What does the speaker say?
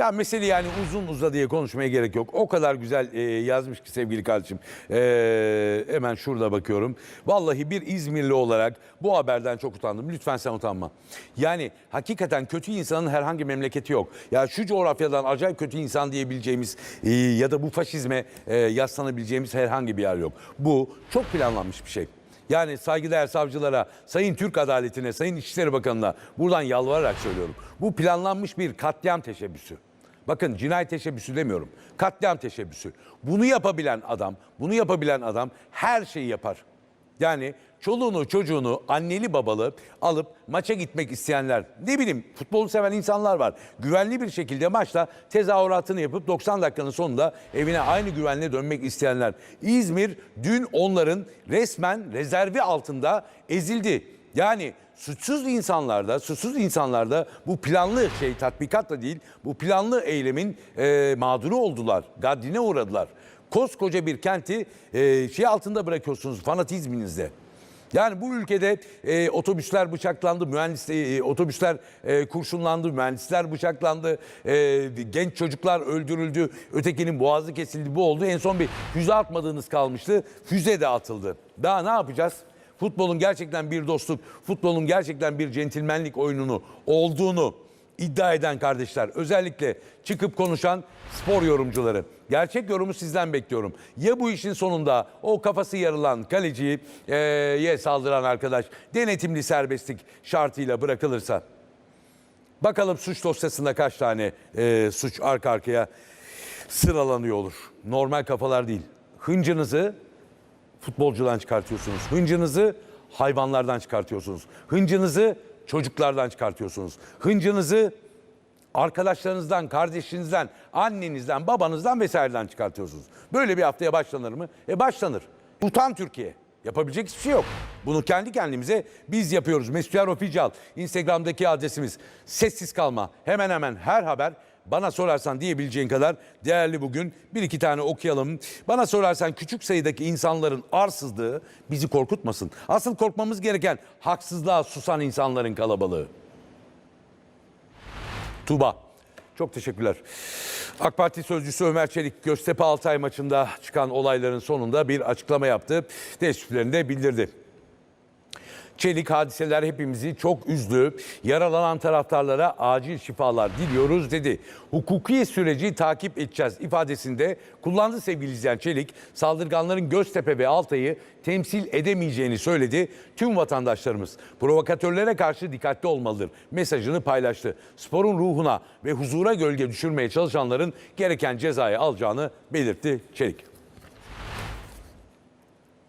Ya mesele yani uzun uza diye konuşmaya gerek yok. O kadar güzel e, yazmış ki sevgili kardeşim. E, hemen şurada bakıyorum. Vallahi bir İzmirli olarak bu haberden çok utandım. Lütfen sen utanma. Yani hakikaten kötü insanın herhangi memleketi yok. Ya şu coğrafyadan acayip kötü insan diyebileceğimiz e, ya da bu faşizme e, yaslanabileceğimiz herhangi bir yer yok. Bu çok planlanmış bir şey. Yani saygıdeğer savcılara, Sayın Türk Adaletine, Sayın İçişleri Bakanı'na buradan yalvararak söylüyorum. Bu planlanmış bir katliam teşebbüsü. Bakın cinayet teşebbüsü demiyorum. Katliam teşebbüsü. Bunu yapabilen adam, bunu yapabilen adam her şeyi yapar. Yani çoluğunu çocuğunu anneli babalı alıp maça gitmek isteyenler ne bileyim futbolu seven insanlar var. Güvenli bir şekilde maçta tezahüratını yapıp 90 dakikanın sonunda evine aynı güvenle dönmek isteyenler. İzmir dün onların resmen rezervi altında ezildi. Yani suçsuz insanlarda, suçsuz insanlarda bu planlı şey tatbikat da değil, bu planlı eylemin e, mağduru oldular, gaddine uğradılar. Koskoca bir kenti e, şey altında bırakıyorsunuz fanatizminizde. Yani bu ülkede e, otobüsler bıçaklandı, mühendis e, otobüsler e, kurşunlandı, mühendisler bıçaklandı, e, genç çocuklar öldürüldü, ötekinin boğazı kesildi, bu oldu. En son bir füze atmadığınız kalmıştı, füze de atıldı. Daha ne yapacağız? Futbolun gerçekten bir dostluk, futbolun gerçekten bir centilmenlik oyununu olduğunu iddia eden kardeşler, özellikle çıkıp konuşan spor yorumcuları. Gerçek yorumu sizden bekliyorum. Ya bu işin sonunda o kafası yarılan kaleciye ye saldıran arkadaş denetimli serbestlik şartıyla bırakılırsa. Bakalım suç dosyasında kaç tane e, suç arka arkaya sıralanıyor olur. Normal kafalar değil. Hıncınızı futbolcudan çıkartıyorsunuz. Hıncınızı hayvanlardan çıkartıyorsunuz. Hıncınızı çocuklardan çıkartıyorsunuz. Hıncınızı arkadaşlarınızdan, kardeşinizden, annenizden, babanızdan vesaireden çıkartıyorsunuz. Böyle bir haftaya başlanır mı? E başlanır. Utan Türkiye. Yapabilecek hiçbir şey yok. Bunu kendi kendimize biz yapıyoruz. Mesut Yar Official Instagram'daki adresimiz. Sessiz kalma. Hemen hemen her haber bana sorarsan diyebileceğin kadar değerli bugün. Bir iki tane okuyalım. Bana sorarsan küçük sayıdaki insanların arsızlığı bizi korkutmasın. Asıl korkmamız gereken haksızlığa susan insanların kalabalığı. Tuba. Çok teşekkürler. AK Parti sözcüsü Ömer Çelik Göztepe Altay maçında çıkan olayların sonunda bir açıklama yaptı. Teessüflerini de bildirdi. Çelik hadiseler hepimizi çok üzdü. Yaralanan taraftarlara acil şifalar diliyoruz dedi. Hukuki süreci takip edeceğiz ifadesinde kullandı sevgili izleyen Çelik. Saldırganların Göztepe ve Altay'ı temsil edemeyeceğini söyledi. Tüm vatandaşlarımız provokatörlere karşı dikkatli olmalıdır mesajını paylaştı. Sporun ruhuna ve huzura gölge düşürmeye çalışanların gereken cezayı alacağını belirtti Çelik.